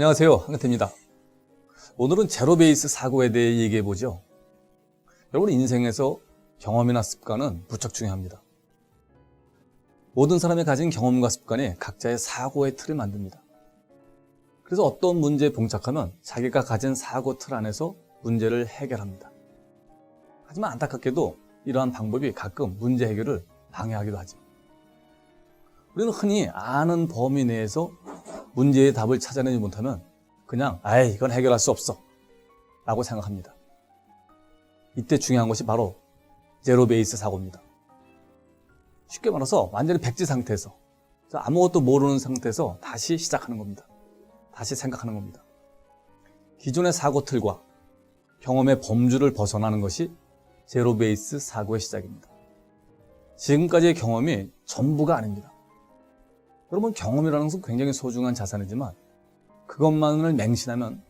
안녕하세요. 한가태입니다. 오늘은 제로 베이스 사고에 대해 얘기해 보죠. 여러분 인생에서 경험이나 습관은 무척 중요합니다. 모든 사람이 가진 경험과 습관이 각자의 사고의 틀을 만듭니다. 그래서 어떤 문제에 봉착하면 자기가 가진 사고 틀 안에서 문제를 해결합니다. 하지만 안타깝게도 이러한 방법이 가끔 문제 해결을 방해하기도 하죠. 우리는 흔히 아는 범위 내에서 문제의 답을 찾아내지 못하면 그냥 아이 이건 해결할 수 없어 라고 생각합니다. 이때 중요한 것이 바로 제로 베이스 사고입니다. 쉽게 말해서 완전히 백지 상태에서 아무것도 모르는 상태에서 다시 시작하는 겁니다. 다시 생각하는 겁니다. 기존의 사고 틀과 경험의 범주를 벗어나는 것이 제로 베이스 사고의 시작입니다. 지금까지의 경험이 전부가 아닙니다. 여러분 경험이라는 것은 굉장히 소중한 자산이지만 그것만을 맹신하면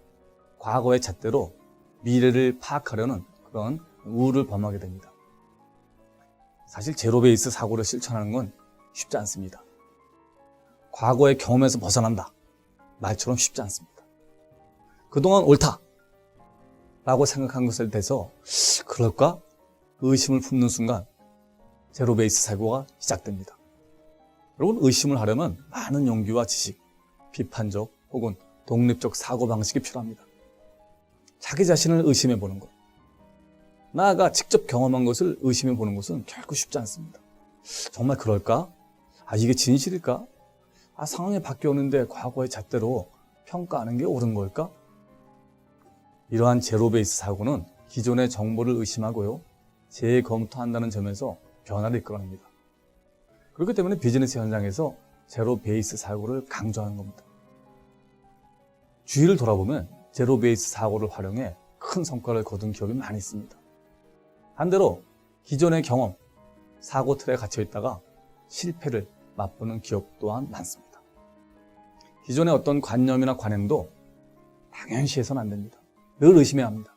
과거의 잣대로 미래를 파악하려는 그런 우를 범하게 됩니다. 사실 제로 베이스 사고를 실천하는 건 쉽지 않습니다. 과거의 경험에서 벗어난다. 말처럼 쉽지 않습니다. 그동안 옳다. 라고 생각한 것에 대해서 그럴까? 의심을 품는 순간 제로 베이스 사고가 시작됩니다. 여러분 의심을 하려면 많은 용기와 지식, 비판적 혹은 독립적 사고 방식이 필요합니다. 자기 자신을 의심해 보는 것. 나아가 직접 경험한 것을 의심해 보는 것은 결코 쉽지 않습니다. 정말 그럴까? 아, 이게 진실일까? 아, 상황이 바뀌었는데 과거의 잣대로 평가하는 게 옳은 걸까? 이러한 제로베이스 사고는 기존의 정보를 의심하고요. 재검토한다는 점에서 변화를 이끌어냅니다. 그렇기 때문에 비즈니스 현장에서 제로 베이스 사고를 강조하는 겁니다. 주위를 돌아보면 제로 베이스 사고를 활용해 큰 성과를 거둔 기업이 많이 있습니다. 반대로 기존의 경험, 사고 틀에 갇혀 있다가 실패를 맛보는 기업 또한 많습니다. 기존의 어떤 관념이나 관행도 당연시해서는 안 됩니다. 늘 의심해야 합니다.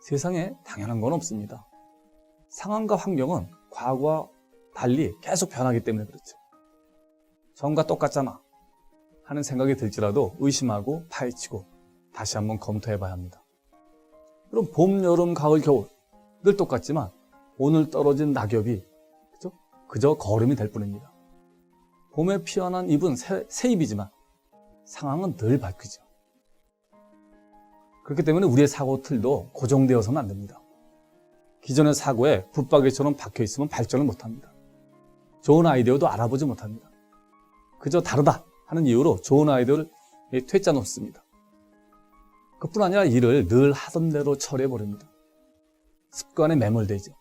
세상에 당연한 건 없습니다. 상황과 환경은 과거와 달리 계속 변하기 때문에 그렇죠. 전과 똑같잖아 하는 생각이 들지라도 의심하고 파헤치고 다시 한번 검토해 봐야 합니다. 그럼 봄, 여름, 가을, 겨울 늘 똑같지만 오늘 떨어진 낙엽이 그죠? 그저 거름이 될 뿐입니다. 봄에 피어난 잎은 새, 새 잎이지만 상황은 늘 바뀌죠. 그렇기 때문에 우리의 사고 틀도 고정되어서는 안 됩니다. 기존의 사고에 붙박이처럼 박혀 있으면 발전을 못 합니다. 좋은 아이디어도 알아보지 못합니다. 그저 다르다 하는 이유로 좋은 아이디어를 퇴짜 놓습니다. 그뿐 아니라 일을 늘 하던 대로 처리해 버립니다. 습관에 매몰되죠.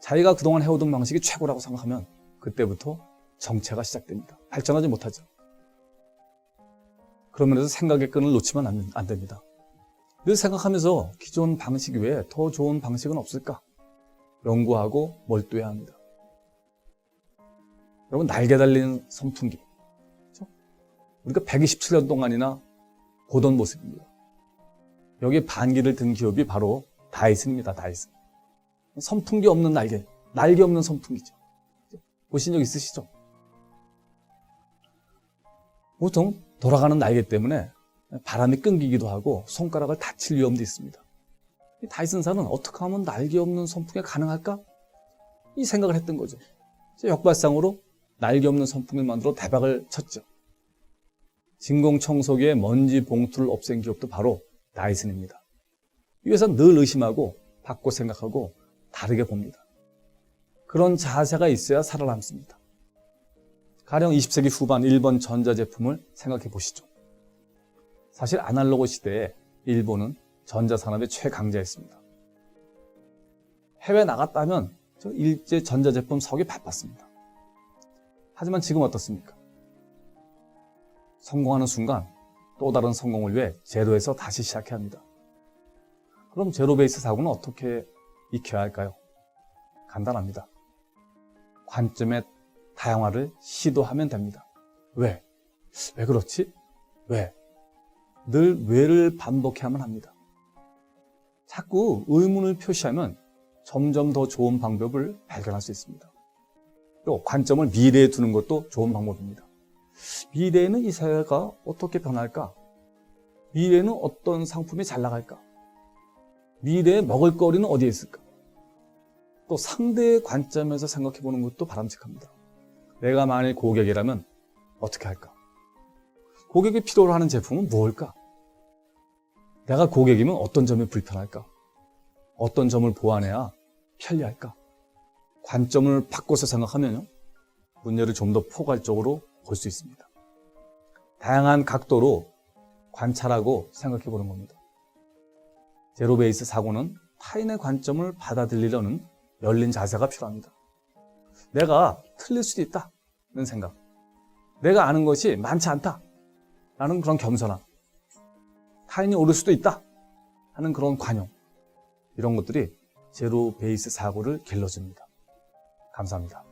자기가 그동안 해오던 방식이 최고라고 생각하면 그때부터 정체가 시작됩니다. 발전하지 못하죠. 그러면서 생각의 끈을 놓치면 안, 안 됩니다. 늘 생각하면서 기존 방식 외에 더 좋은 방식은 없을까? 연구하고 몰두해야 합니다. 여러분 날개 달린 선풍기. 그렇죠? 우리가 127년 동안이나 보던 모습입니다. 여기에 반기를 든 기업이 바로 다이슨입니다. 다이슨. 선풍기 없는 날개, 날개 없는 선풍기죠. 보신 적 있으시죠? 보통 돌아가는 날개 때문에 바람이 끊기기도 하고 손가락을 다칠 위험도 있습니다. 이 다이슨사는 어떻게 하면 날개 없는 선풍기가 가능할까? 이 생각을 했던 거죠. 역발상으로 날개 없는 선풍기를 만들어 대박을 쳤죠. 진공청소기의 먼지 봉투를 없앤 기업도 바로 다이슨입니다. 이 회사는 늘 의심하고 바꿔 생각하고 다르게 봅니다. 그런 자세가 있어야 살아남습니다. 가령 20세기 후반 일본 전자제품을 생각해 보시죠. 사실 아날로그 시대에 일본은 전자산업의 최강자였습니다. 해외 나갔다면 일제 전자제품 사기 바빴습니다. 하지만 지금 어떻습니까? 성공하는 순간 또 다른 성공을 위해 제로에서 다시 시작해야 합니다. 그럼 제로 베이스 사고는 어떻게 익혀야 할까요? 간단합니다. 관점의 다양화를 시도하면 됩니다. 왜? 왜 그렇지? 왜? 늘 왜를 반복해야만 합니다. 자꾸 의문을 표시하면 점점 더 좋은 방법을 발견할 수 있습니다. 또 관점을 미래에 두는 것도 좋은 방법입니다. 미래에는 이 사회가 어떻게 변할까? 미래에는 어떤 상품이 잘 나갈까? 미래에 먹을거리는 어디에 있을까? 또 상대의 관점에서 생각해 보는 것도 바람직합니다. 내가 만일 고객이라면 어떻게 할까? 고객이 필요로 하는 제품은 무엇일까? 내가 고객이면 어떤 점이 불편할까? 어떤 점을 보완해야 편리할까? 관점을 바꿔서 생각하면요. 문제를 좀 더 포괄적으로 볼 수 있습니다. 다양한 각도로 관찰하고 생각해 보는 겁니다. 제로베이스 사고는 타인의 관점을 받아들이려는 열린 자세가 필요합니다. 내가 틀릴 수도 있다는 생각. 내가 아는 것이 많지 않다. 라는 그런 겸손함. 타인이 옳을 수도 있다. 하는 그런 관용. 이런 것들이 제로 베이스 사고를 길러줍니다. 감사합니다.